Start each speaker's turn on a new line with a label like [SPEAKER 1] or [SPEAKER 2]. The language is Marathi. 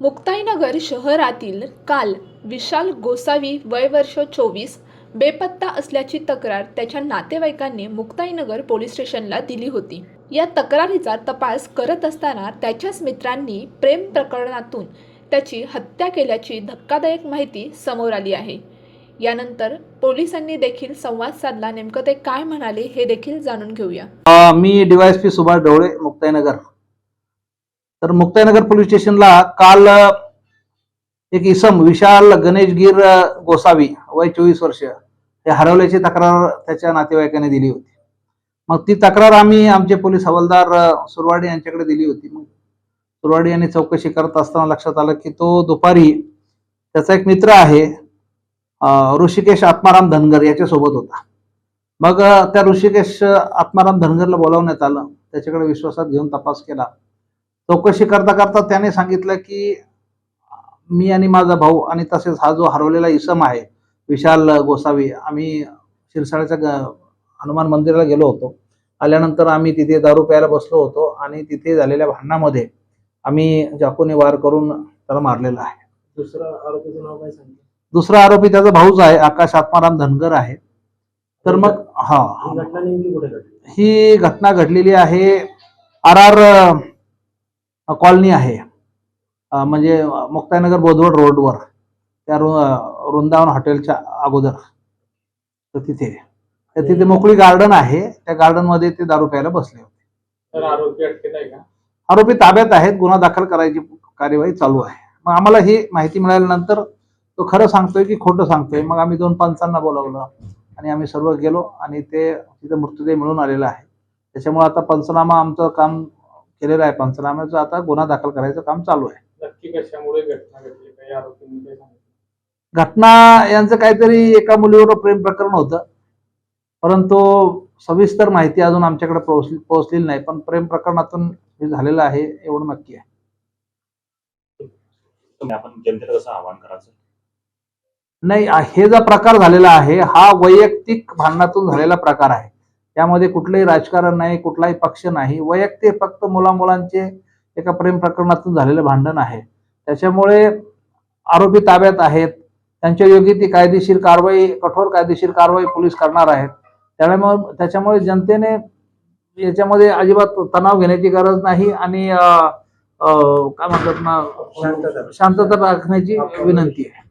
[SPEAKER 1] मुक्ताईनगर शहरातील काल विशाल गोसावी वय वर्ष चोवीस बेपत्ता असल्याची तक्रार त्याच्या नातेवाईकांनी मुक्ताईनगर पोलीस स्टेशनला दिली होती. या तक्रारीचा तपास करत असताना त्याच्याच मित्रांनी प्रेम प्रकरणातून त्याची हत्या केल्याची धक्कादायक माहिती समोर आली आहे. यानंतर पोलिसांनी देखील संवाद साधला. नेमकं ते काय म्हणाले हे देखील जाणून घेऊया.
[SPEAKER 2] मी डीवायएसपी सुभाष ढवळे मुक्ताईनगर. तर मुक्ताईनगर पोलीस स्टेशनला काल एक इसम विशाल गणेशगीर गोसावी वय चोवीस वर्ष हे हरवल्याची तक्रार त्याच्या नातेवाईकाने दिली होती. मग ती तक्रार आम्ही आमचे पोलीस हवालदार सुरवाडे यांच्याकडे दिली होती. मग सुरवाडी यांनी चौकशी करत असताना लक्षात आलं की तो दुपारी त्याचा एक मित्र आहे ऋषिकेश आत्माराम धनगर याच्यासोबत होता. मग त्या ऋषिकेश आत्माराम धनगरला बोलावण्यात आलं. त्याच्याकडे विश्वासात घेऊन तपास केला. चौकशी करता करता त्याने सांगितलं की मी आणि माझा भाऊ आणि तसेच हा जो हरवलेला इसम आहे विशाल गोसावी आम्ही शिरसाळ्याच्या हनुमान मंदिराला गेलो होतो. आल्यानंतर आम्ही तिथे दारू प्यायला बसलो होतो आणि तिथे झालेल्या भांडणामध्ये आम्ही चाकूने वार करून त्याला मारलेला आहे.
[SPEAKER 3] दुसरा आरोपीचं नाव काय सांगितलं?
[SPEAKER 2] दुसरा आरोपी त्याचा भाऊच आहे आकाश आत्माराम धनगर आहे. तर मग हा
[SPEAKER 3] घटना नेमकी कुठे घडली?
[SPEAKER 2] ही घटना घडलेली आहे आर आर कॉलनी आहे. म्हणजे मुक्ताईनगर बोधवड रोडवर त्या रु- वृंदावन हॉटेलच्या अगोदर. तर तिथे. तर तिथे मोकळी गार्डन आहे. त्या गार्डनमध्ये ते दारू प्यायला बसले होते.
[SPEAKER 3] तर आरोपी अटकेत आहे का?
[SPEAKER 2] आरोपी ताब्यात आहेत. गुन्हा दाखल करायची कार्यवाही चालू आहे. मग आम्हाला ही माहिती मिळाल्यानंतर तो खरं सांगतोय की खोटं सांगतोय? मग आम्ही दोन पंचांना बोलावलं आणि आम्ही सर्व गेलो आणि ते तिथे मृतदेह मिळून आलेला आहे. त्याच्यामुळे आता पंचनामा आमचं काम केलेलं आहे. पंचनाम्याचं आता गुन्हा दाखल करायचं काम चालू आहे.
[SPEAKER 3] नक्की कशामुळे घटना घडली काही आरोपींनी काय सांगितलं?
[SPEAKER 2] घटना यांचं काहीतरी एका मुलीवर प्रेम प्रकरण होतं. परंतु सविस्तर माहिती अजून आमच्याकडे पोहोचली पोहोचलेली नाही. पण प्रेम प्रकरणातून हे झालेलं आहे एवढं नक्की आहे.
[SPEAKER 4] तुम्ही आपण जनतेला कसं आवाहन करायचं
[SPEAKER 2] नाही हे जो प्रकार झालेला आहे हा वैयक्तिक भांडणातून झालेला प्रकार आहे. त्यामध्ये कुठलंही राजकारण नाही कुठलाही पक्ष नाही. वैयक्तिक फक्त मुलामुलांचे एका प्रेम प्रकरणातून झालेलं भांडण आहे. त्याच्यामुळे आरोपी ताब्यात आहेत. त्यांच्या योग्य ती कायदेशीर कारवाई कठोर कायदेशीर कारवाई पोलीस करणार आहेत. त्यामुळे त्याच्यामुळे जनतेने याच्यामध्ये अजिबात तणाव घेण्याची गरज नाही आणि काय म्हणतात ना. शांतता राखण्याची विनंती आहे.